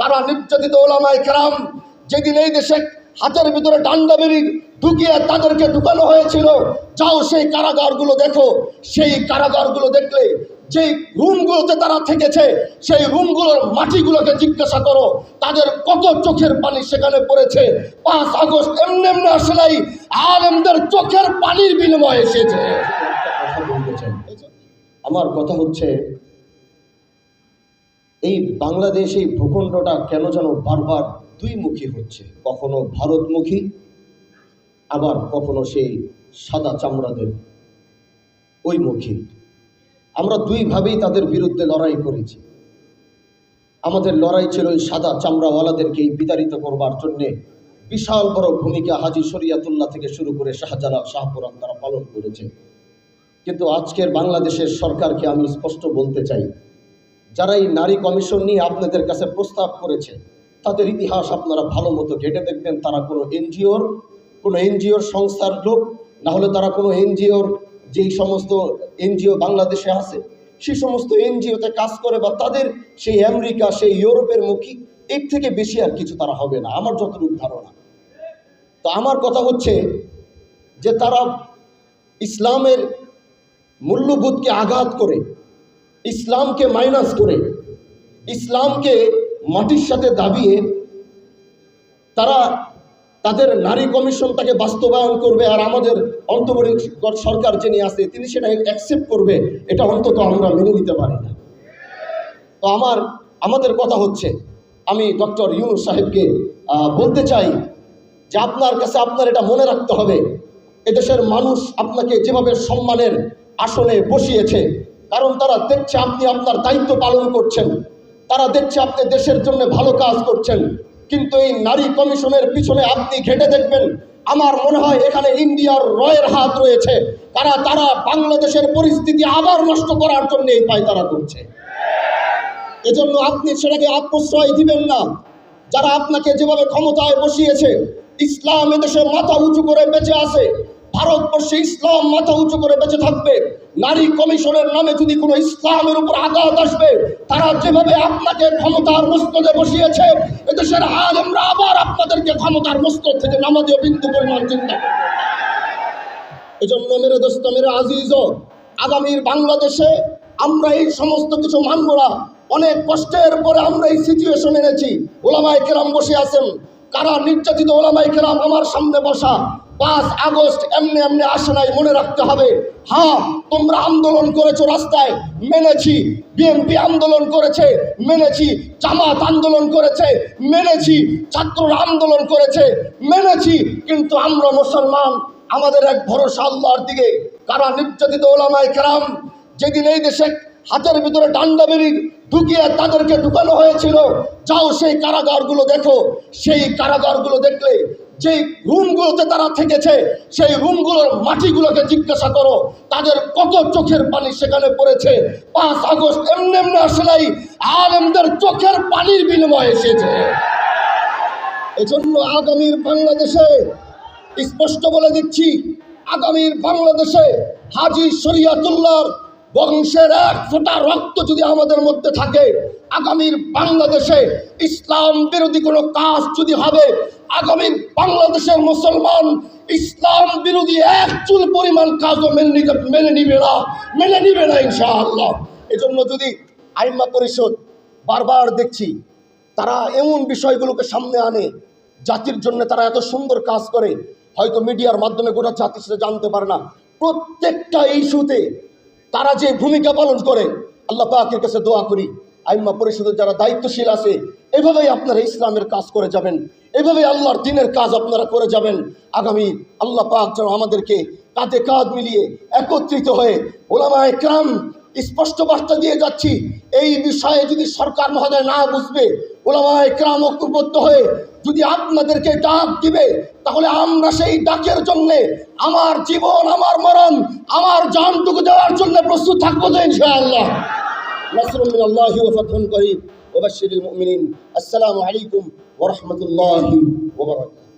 কারা নির্যাতিত ওলামায় কেরাম যেদিন এই দেশে হাতের ভিতরে ডান্ডা বেরি ঢুকিয়ে তাদেরকে ঢুকানো হয়েছিল, যাও সেই কারাগারগুলো দেখো। সেই কারাগারগুলো দেখলে যেই রুমগুলোতে তারা থেকেছে, সেই রুমগুলোর মাটিগুলোকে জিজ্ঞাসা করো, তাদের কত চোখের পানি সেখানে পড়েছে? পাঁচ আগস্ট এমনি এমনি আসে নাই, আলেমদের চোখের পানির বিনিময়ে এসেছে। আমার কথা হচ্ছে এই বাংলাদেশ এই ভূখণ্ডটা কেন যেন বারবার দুই মুখী হচ্ছে? কখনো ভারতমুখী, আবার কখনো সেই সাদা চামড়াদের ওই মুখী আমরা দুইভাবেই তাদের বিরুদ্ধে লড়াই করেছি। আমাদের লড়াই ছিল ওই সাদা চামড়াওয়ালাদেরকে বিতাড়িত করবার জন্যে বিশাল বড় ভূমিকা হাজি শরিয়াতুল্লাহ থেকে শুরু করে শাহজালাল শাহপুরান তারা পালন করেছে। কিন্তু আজকের বাংলাদেশের সরকারকে আমি স্পষ্ট বলতে চাই যারা এই নারী কমিশন নিয়ে আপনাদের কাছে প্রস্তাব করেছে, তাদের ইতিহাস আপনারা ভালো মতো ঘেটে দেখবেন। তারা কোনো এনজিওর কোনো এনজিওর সংস্থার লোক, না হলে তারা কোনো এনজিওর যেই সমস্ত এনজিও বাংলাদেশে আছে সে সমস্ত এনজিওতে কাজ করে বা তাদের সেই আমেরিকা, সেই ইউরোপের মুখী, এর থেকে বেশি আর কিছু তারা হবে না, আমার যতটুকু ধারণা। তো আমার কথা হচ্ছে যে তারা ইসলামের মূল্যবোধকে আঘাত করে ইসলামকে মাইনাস করে, ইসলামকে মাটির সাথে দাবিয়ে তারা তাদের নারী কমিশন তাকে বাস্তবায়ন করবে আর আমাদের অন্তর্বর্তী সরকার যিনি আছে, তিনি সেটা অ্যাকসেপ্ট করবে, এটা অন্তত আমরা মেনে নিতে পারি না। তো আমার, আমাদের কথা হচ্ছে, আমি ডক্টর ইউনুস সাহেবকে বলতে চাই যে আপনার কাছে আপনার এটা মনে রাখতে হবে, এদেশের মানুষ আপনাকে যেভাবে সম্মানের আসনে বসিয়েছে কারণ তারা দেখছে আপনি আপনার দায়িত্ব পালন করছেন। তারা দেখছে আপনি দেশের জন্য ভালো কাজ করছেন। কিন্তু এই নারী কমিশনের পিছনে আপনি ঘেটে দেখবেন, আমার মনে হয় এখানে ইন্ডিয়ার রয়ের হাত রয়েছে। তারা তারা বাংলাদেশের পরিস্থিতি আবার নষ্ট করার জন্য এই পায়তারা করছে। এজন্য আপনি সেটাকে আত্মশ্রয় দিবেন না। যারা আপনাকে যেভাবে ক্ষমতায় বসিয়েছে, ইসলাম এদেশে মাথা উঁচু করে বেঁচে আছে। ভারতবর্ষে ইসলাম মাথা উঁচু করে বেঁচে থাকবে। নারী কমিশনের নামে যদি কোনো ইসলামের উপর আঘাত আসবে, তারা যেভাবে আপনাকে ক্ষমতার মস্তদে বসিয়েছে, এদেশের আলেমরা আবার আপনাদেরকে ক্ষমতার মস্তদ থেকে নামাজীয় বিন্দু পরিমাণ চিন্তা করবে। এজন্য মেরে দোস্ত, মেরে আজিজ, আগামীর বাংলাদেশে আমরা এই সমস্ত কিছু মানব না। অনেক কষ্টের পরে আমরা এই সিচুয়েশন এনেছি। ওলামাই কেরাম বসে আছেন। কারা নির্যাতিত ওলামাই কেরাম আমার সামনে বসা। পাঁচ আগস্ট এমনি এমনি আসে নাই, মনে রাখতে হবে। হ্যাঁ তোমরা আন্দোলন করেছ রাস্তায়, মেনেছি। বিএনপি আন্দোলন করেছে, মেনেছি। জামাত আন্দোলন করেছে, মেনেছি। ছাত্ররা আন্দোলন করেছে, মেনেছি। কিন্তু আমরা মুসলমান, আমাদের এক ভরসা আল্লাহর দিকে। কারা নির্যাতিত ওলামায় কেরাম, যেদিন এই দেশে হাতের ভিতরে ডান্ডা বেরি ঢুকিয়ে তাদেরকে ঢুকানো হয়েছিল, যাও সেই কারাগারগুলো দেখো। সেই কারাগারগুলো দেখলে যেই রুমগুলোতে তারা থেকেছে, সেই রুমগুলোর মাটিগুলোকে জিজ্ঞাসা করো, তাদের কত চোখের পানি সেখানে পড়েছে? পাঁচ আগস্ট এমনি এমনি আসে নাই, আলেমদের চোখের পানির বিনিময়ে এসেছে। এজন্য আগামীর বাংলাদেশে, স্পষ্ট বলে দিচ্ছি, আগামীর বাংলাদেশে হাজি শরিয়াতুল্লাহর বংশের এক ফোটা রক্ত যদি আমাদের মধ্যে থাকে, আগামীর বাংলাদেশে ইসলাম বিরোধী কোনো কাজ যদি হবে আগামীর বাংলাদেশের মুসলমান ইসলাম বিরোধী এক চুল পরিমাণ কাজও মেনে নিতে মেনে নিবে না। মেনে নিবে না ইনশাআল্লাহ। এজন্য যদি আইমা পরিষদ বারবার দেখছি, তারা এমন বিষয়গুলোকে সামনে আনে, জাতির জন্য তারা এত সুন্দর কাজ করে, হয়তো মিডিয়ার মাধ্যমে গোটা জাতি সেটা জানতে পারে না। প্রত্যেকটা ইস্যুতে তারা যে ভূমিকা পালন করে, আল্লাহ পাকের কাছে দোয়া করি। আইম্মা পরিষদের যারা দায়িত্বশীল আছে, এভাবেই আপনারা ইসলামের কাজ করে যাবেন। এভাবেই আল্লাহর দিনের কাজ আপনারা করে যাবেন। আগামী আল্লাহ পাক যেন আমাদেরকে কাঁধে কাঁধ মিলিয়ে একত্রিত হয়ে ওলামা একরাম স্পষ্ট বার্তা দিয়ে যাচ্ছি। এই বিষয়ে যদি সরকার মহোদয় না বুঝবে ওলামা একরাম ঐক্যবদ্ধ হয়ে যদি আপনাদেরকে ডাক দিবে, তাহলে আমরা সেই ডাকের জন্যে আমার জীবন, আমার মরণ, আমার জানটুকু দেওয়ার জন্য প্রস্তুত থাকব তো ইনশাআল্লাহ। نصر من الله وفتح قريب. وبشر المؤمنين. السلام عليكم ورحمة الله وبركاته.